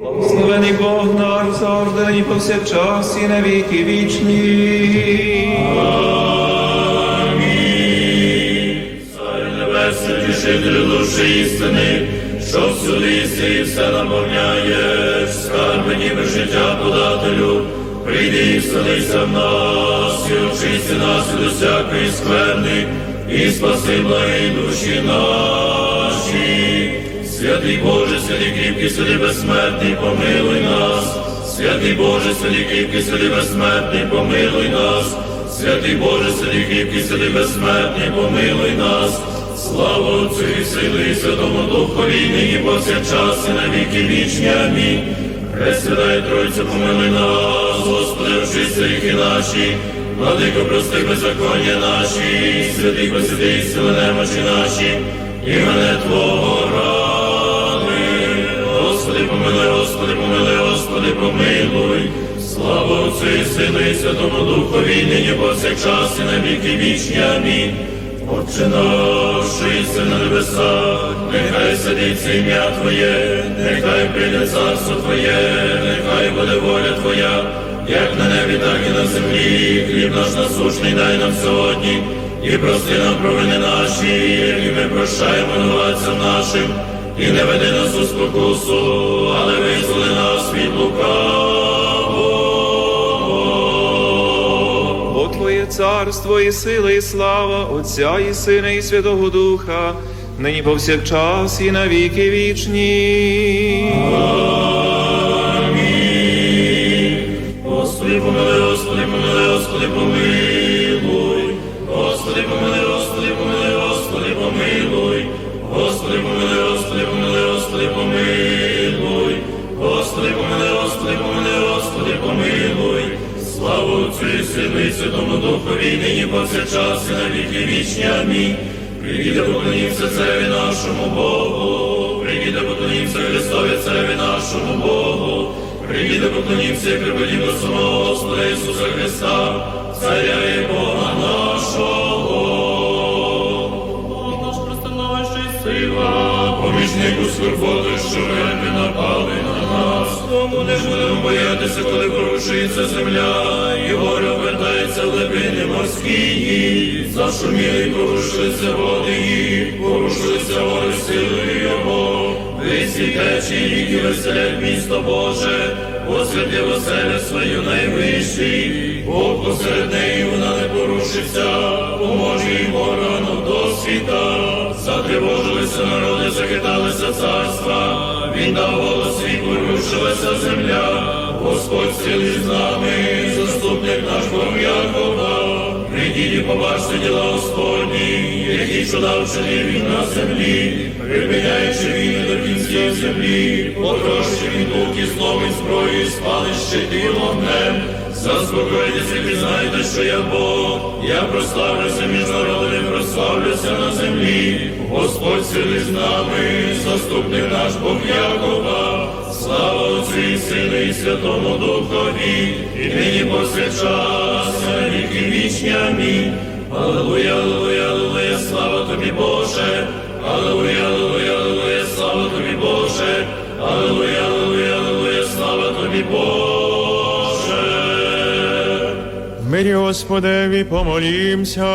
Благословений Бог наш завжди і повсякчас і на віки вічні. Царю небесний, тішителю душі істини, що всюди і все наповняєш, скарби ніби життя подателю, прийди і вселися в нас, і очисти нас від усякої скверни, і спаси благі душі наші. Святий Боже, святий кріпкий, святий безсмертний, помилуй нас. Святий Боже, святий кріпкий, святий безсмертний, помилуй нас. Святий Боже, святий кріпкий, святий безсмертний, помилуй нас. Слава Отцю і Сину і Святому Духові, нині повсякчас і на віки вічні. Амінь. Пресвятая Тройця, помилуй нас, Господи, очисти гріхи наші, владико, прости беззаконня наші, святий посвятий, сили немочі наші, імене Твого ради. Помилуй, Господи, помилуй, Господи, помилуй. Слава Отцю і Сину і Святому Духові, нині повсякчас і на віки вічні. Амінь. Отче наш, що єси на небесах, нехай сидиться ім'я Твоє, нехай прийде царство Твоє, нехай буде воля Твоя, як на небі, так і на землі. Хліб наш насушний дай нам сьогодні, і прости нам провини наші, і ми прощаємо винуватцям нашим, і не веди нас у спокусу, але визволи нас від лукавого. Бо Твоє царство і сила, і слава Отця і Сина, і Святого Духа, нині повсякчас і на віки вічні. Господи, помилуй, Господи, помилуй, Господи, помилуй. Господи, помилуй, Господи, помилуй, Господи, помилуй. Господи, Господи, помилуй. Господи, помилуй, Господи, помилуй, Господи, помилуй. Слава Отцю і Святому Духові, нині повсякчас і на віки вічні. Амінь. Прийдіте, поклонімся Цареві нашому Богу. Прийдіте, поклонімся Христові Цареві нашому Богу. Прийдіте, поклонімся і припадімо до самого Господа Ісуса Христа, Царя і Бога сила, помічник у скорботи, що вельми напали на нас. Тому не будемо боятися, коли порушується земля, і горе обертається в глибини морські. Зашуміли, порушилися води, їх, порушилися гори сили Його. Висі течії, які веселять місто Боже, посвяти оселя свою найвищий, Бог посеред неї вона не порушиться, поможе ворогам до світа. Затривожилися народи, захиталися царства, він дав голос і порушилася земля, Господь сили з нами, заступник наш Бог Якова. Прийдіть і побачте діла Господні, які чуда вчинив він на землі, припиняючи війни до кінців землі, потрощив він лук і злом і зброю, і вогнем. Заспокойтеся, і знайте, що я Бог, я прославлюся між народами, прославлюся на землі. Господь сили з нами, заступник наш Бог Якова. Слава Отцю і Сину і Святому Духові, і нині повсякчас, на віки вічні. Амінь. Аллилуйя, аллилуйя, аллилуйя, слава тобі, Боже. Аллилуйя, аллилуйя, аллилуйя, слава тобі, Боже. Аллилуйя, аллилуйя, аллилуйя, слава тобі, Боже. Мирі Господеві помолімся.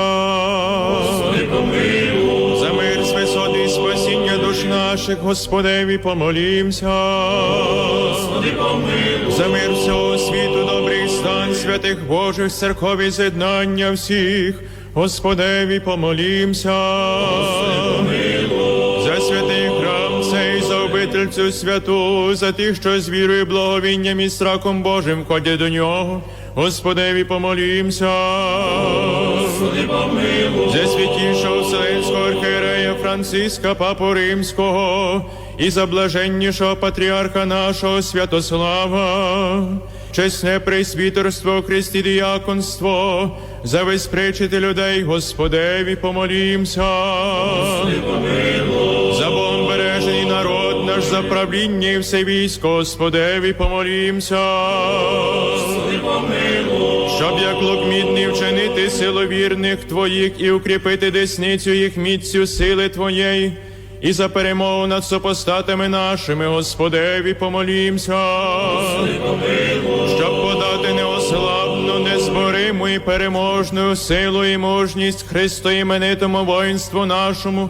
Господи, помилуй. За мир з висоти і спасіння душ наших, Господеві помолімся. Господи, помилуй. За мир всього світу, добрий стан святих Божих церков і з'єднання всіх, Господеві помолімся. За святий храм цей, за обитель цю святу, за тих, що з вірою, благовінням і страхом Божим ходять до нього. Господеві помолімся. Господи, помилуй. За святішого Вселенського архієрея Франциска Папу Римського і за блаженнішого патріарха нашого Святослава, чесне пресвітерство, Христі діяконство, за безпречити людей, Господеві помолімся. За Богом бережений народ наш, за правління і все військо, Господеві помолімся. Силу вірних Твоїх і укріпити десницю їх міцю сили Твоєї, і за перемогу над супостатами нашими, Господеві, помолімся, щоб подати неослабну, незбориму і переможну силу і мужність Христу іменитому воїнству нашому,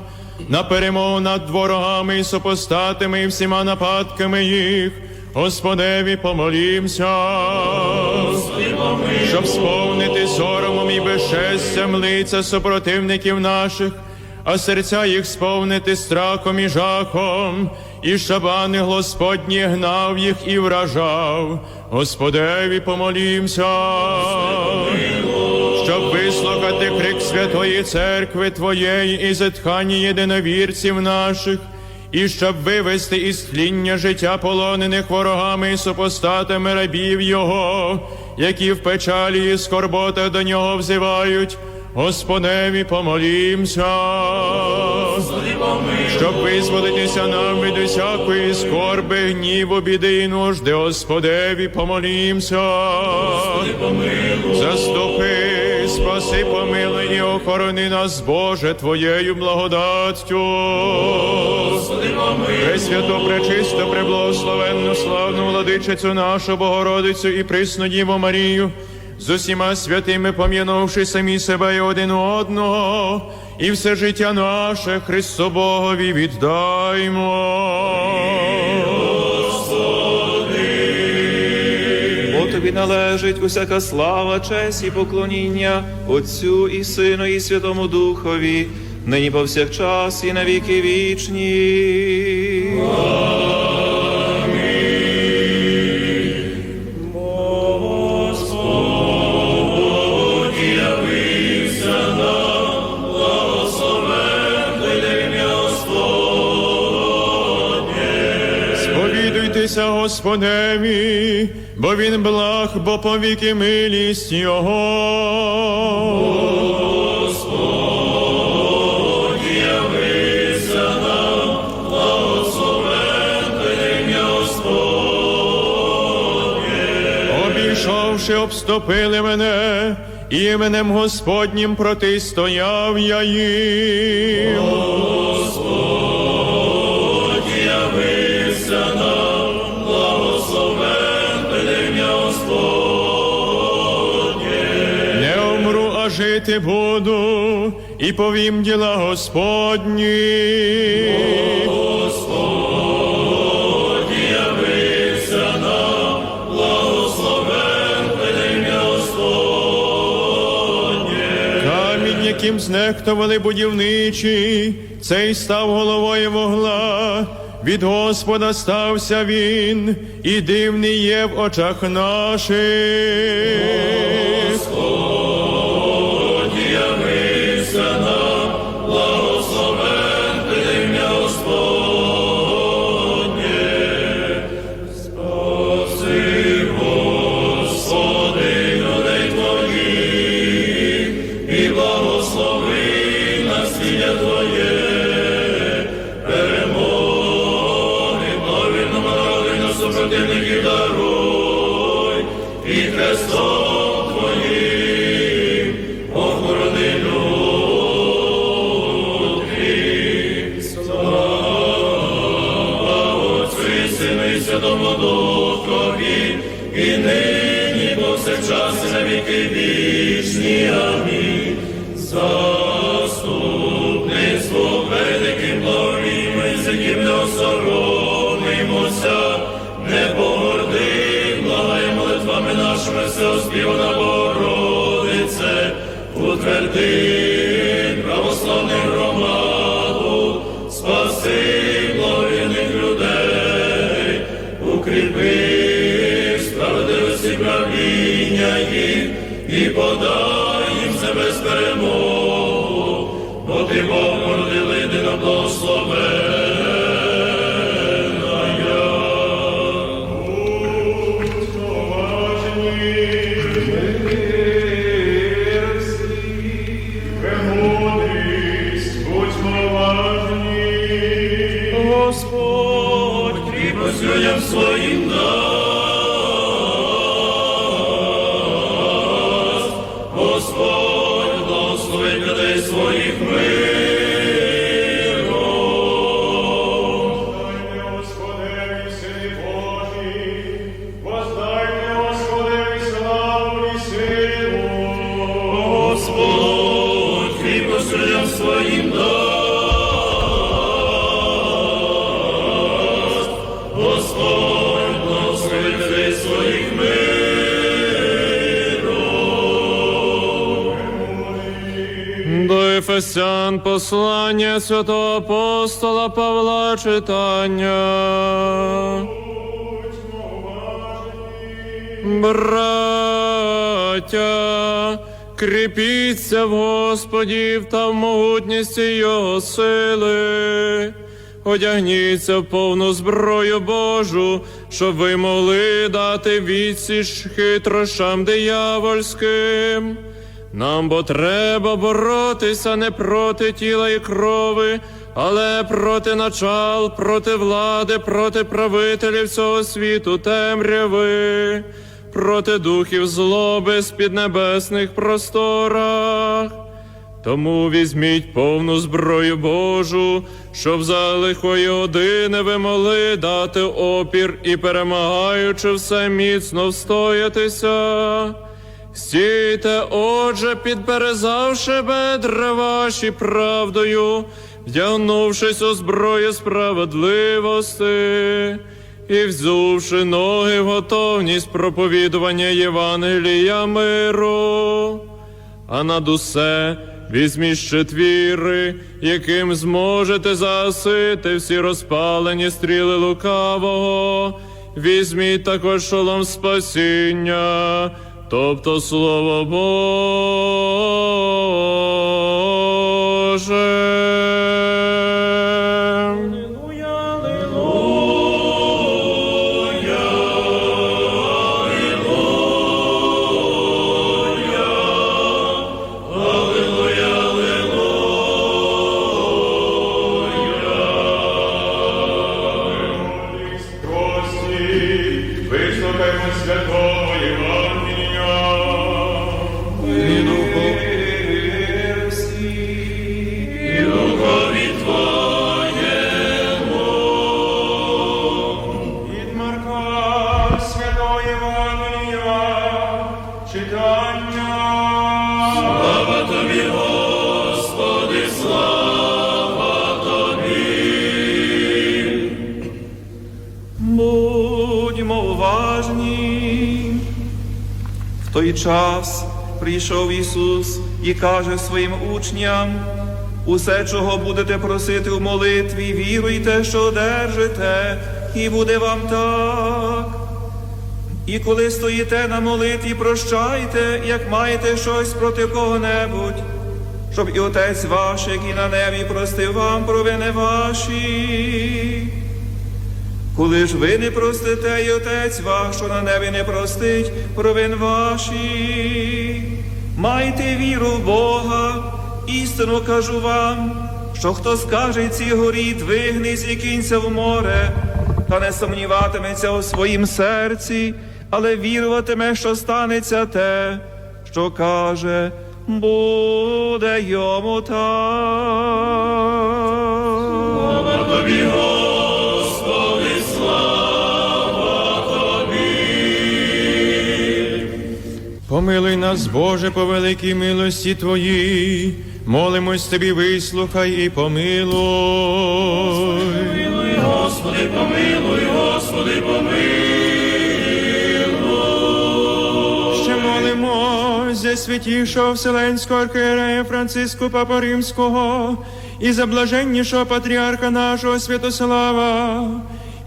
на перемогу над ворогами і супостатами і всіма нападками їх. Господеві помолімся, щоб сповнити і безчестям лиця супротивників наших, а серця їх сповнити страхом і жахом, і щоб ангел Господній гнав їх і вражав. Господеві помолімся, щоб вислухати крик Святої Церкви Твоєї і зетхання єдиновірців наших і щоб вивести із тління життя полонених ворогами і супостатами рабів Його, які в печалі і скорботах до нього взивають. Господеві помолімся, щоб визволитися нам від усякої скорби, гніву, біди і нужди, Господеві помолімся. Заступи, спаси, помилуй і охорони нас, Боже, Твоєю благодаттю. Пресвято, пречисто, преблагословенну, славну владичицю нашу Богородицю і присну Діву Марію, з усіма святими пом'янувши самі себе і один одного, і все життя наше Христу Богові віддаймо. Належить усяка слава, честь і поклоніння Отцю і Сину, і Святому Духові, нині повсякчас і на віки вічні. Сповідуйтеся Господеві, бо він благ, бо повіки милість Його. Обійшовши, обступили мене, іменем Господнім протистояв я їм. Жити буду, і повім діла Господні. Камінь, яким знехтували будівничі, цей став головою вогла. Від Господа стався він, і дивний є в очах наших. вічні, амінь. Заступництво великим благовіми, з яким не осоромимося, не погорди, благає молитвами нашими все оспівана Богородице, утверди. Господь, Ефесян послання святого апостола Павла читання. Браття, кріпіться в Господі та в могутності Його сили. Одягніться в повну зброю Божу, щоб ви могли дати відсіч хитрощам диявольським. Нам бо треба боротися не проти тіла і крови, але проти начал, проти влади, проти правителів цього світу темряви, проти духів злоби з піднебесних просторах. Тому візьміть повну зброю Божу, щоб за лихої години ви могли дати опір і перемагаючи все міцно встоятися. Стійте, отже, підперезавши бедра ваші правдою, вдягнувшись у зброю справедливості, і взувши ноги в готовність проповідування Євангелія миру а над усе візьміть щит віри, яким зможете загасити всі розпалені стріли лукавого. Візьміть також шолом спасіння, тобто слово Боже. Той час прийшов Ісус і каже своїм учням: усе, чого будете просити в молитві, віруйте, що одержите, і буде вам так. І коли стоїте на молитві, прощайте, як маєте щось проти кого-небудь, щоб і Отець ваш, який на небі, простив вам провини ваші. Коли ж ви не простите, і Отець ваш, що на небі не простить, провин ваші. Майте віру в Бога, істину кажу вам, що хто скаже цій горі, двигнись і кінься в море, та не сумніватиметься у своїм серці, але віруватиме, що станеться те, що каже, буде йому так. Помилуй нас, Боже, по великій милості Твоїй. Молимось Тобі, вислухай і помилуй. Господи, помилуй, Господи, помилуй. Ще молимось за святішого Вселенського архієрея Франциску Папа Римського і за блаженнішого патріарха нашого Святослава,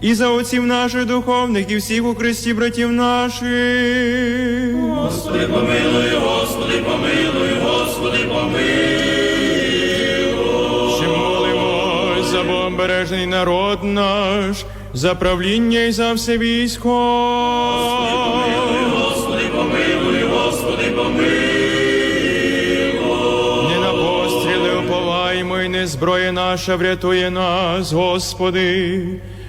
і за отців наших духовних і всіх у Христі братів наших. Господи, помилуй, Господи, помилуй, Господи, помилуй. Ще молимось за Богом бережний народ наш, за правління і за все військо. Господи, помилуй, Господи, помилуй. Не на постріли уповаймо, і не зброя наша врятує нас, Господи,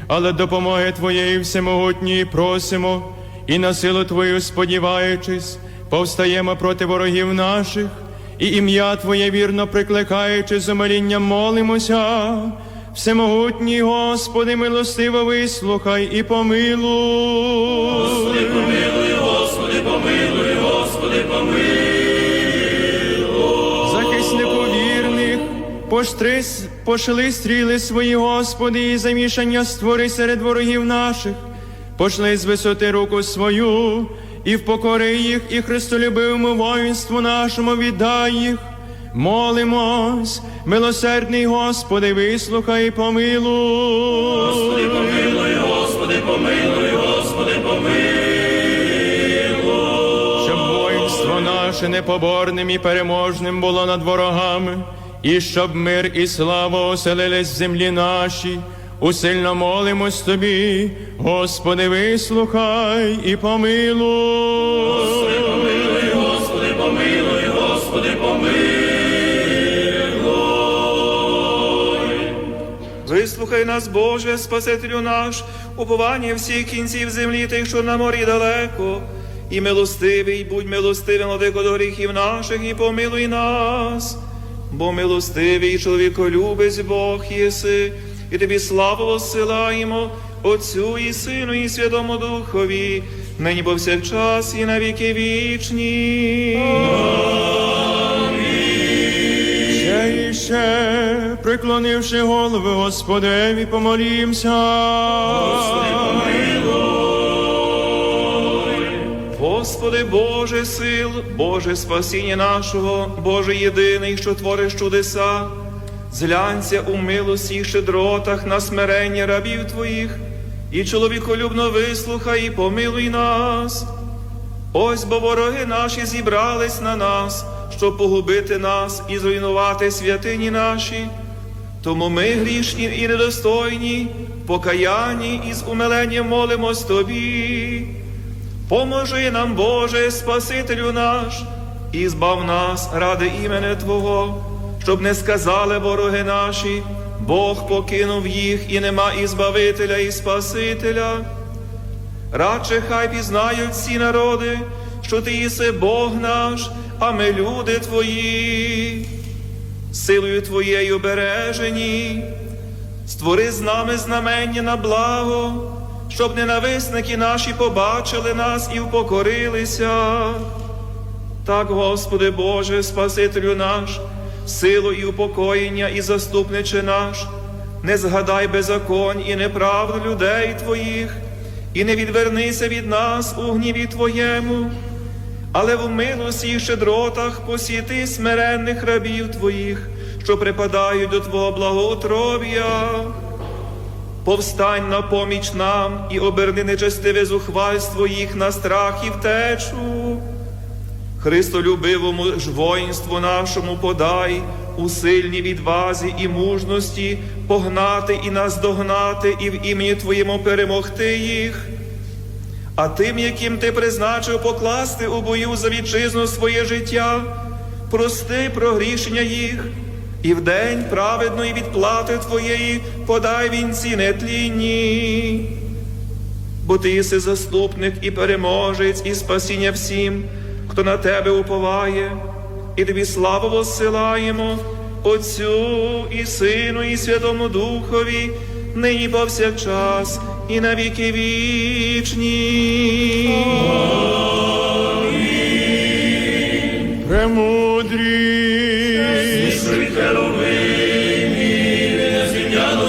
але допомоги Твоєї всемогутньої просимо, і на силу Твою сподіваючись, повстаємо проти ворогів наших, і ім'я Твоє вірно прикликаючи з умилінням молимося. Всемогутній Господи, милостиво вислухай і помилуй. Господи, помилуй, поштри, пошли стріли свої, Господи, і замішання створи серед ворогів наших. пошли з висоти руку свою, і впокори їх, і Христолюбивому воїнству нашому віддай їх. Молимось, милосердний Господи, вислухай і помилуй. Господи, помилуй, Господи, помилуй, Господи, помилуй. щоб воїнство наше непоборним і переможним було над ворогами, і щоб мир і слава оселились в землі нашій. Усильно молимось тобі, Господи, вислухай і помилуй. Помилуй, Господи, помилуй, Господи, помилуй. Вислухай нас, Боже, Спасителю наш, уповання всіх кінців землі, тих, що на морі далеко. І милостивий, будь милостивим, владико, до гріхів наших, і помилуй нас. Бо милостивий чоловіколюбець Бог єси, і тобі славу воссилаємо, Отцю і Сину, і Святому Духові, нині повсякчас, і на віки вічні. Ще і ще, приклонивши голови Господеві, помолімся. Господи Боже сил, Боже спасіння нашого, Боже єдиний, що твориш чудеса, зглянься у милості і щедротах на смирення рабів Твоїх, і чоловіколюбно вислухай і помилуй нас. Ось бо вороги наші зібрались на нас, щоб погубити нас і зруйнувати святині наші. Тому ми грішні і недостойні, в покаянні і з умиленням молимось Тобі. Поможи нам, Боже, Спасителю наш, і збав нас ради імени Твого, щоб не сказали вороги наші, Бог покинув їх і нема і Збавителя, і Спасителя. Радше хай пізнають всі народи, що Ти єси Бог наш, а ми люди Твої, силою Твоєю бережені, створи з нами знамення на благо, щоб ненависники наші побачили нас і впокорилися. Так, Господи Боже, Спасителю наш, силу і упокоєння і заступниче наш, не згадай беззаконь і неправду людей Твоїх, і не відвернися від нас у гніві Твоєму, але в милості і щедротах посіти смиренних рабів Твоїх, що припадають до Твого благоутроб'я. Повстань на поміч нам і оберни нечестиве зухвальство їх на страх і втечу. Христолюбивому ж воїнству нашому подай у сильній відвазі і мужності погнати і наздогнати, і в імені Твоєму перемогти їх. А тим, яким ти призначив покласти у бою за вітчизну своє життя, прости прогрішення їх, і в день праведної відплати Твоєї подай вінці нетлінні. Бо ти єси заступник і переможець, і спасіння всім, хто на тебе уповає, і тобі славу воссилаємо, Отцю і Сину, і Святому Духові, нині повсякчас, і на віки вічні.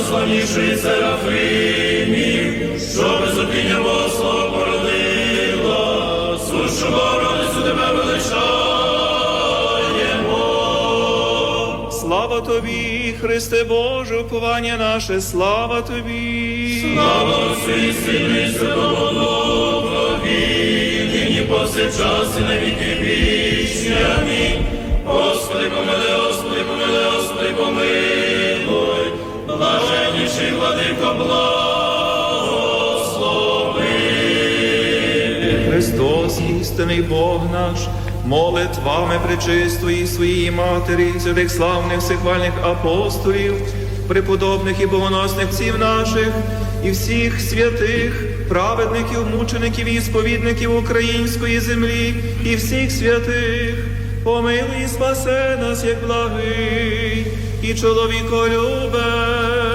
Незрівняно славніший серафимів, що безопіння Бога слово породило, сушу Богородицю тебе величаємо. Слава тобі, Христе Боже, уповання наше, слава тобі. Слава Отцю і Сину і Святому Духові, нині повсякчас і на віки вічні. Амінь. Господи, помилуй, Господи, помилуй, Господи, помилуй, блаженніший владико, благослови. Христос, істинний Бог наш, молитвами пречистої своїй матері, святих славних всехвальних апостолів, преподобних і богоносних ців наших, і всіх святих, праведників, мучеників і сповідників української землі, і всіх святих, помилуй і спасе нас, як благий, і чоловіколюбець.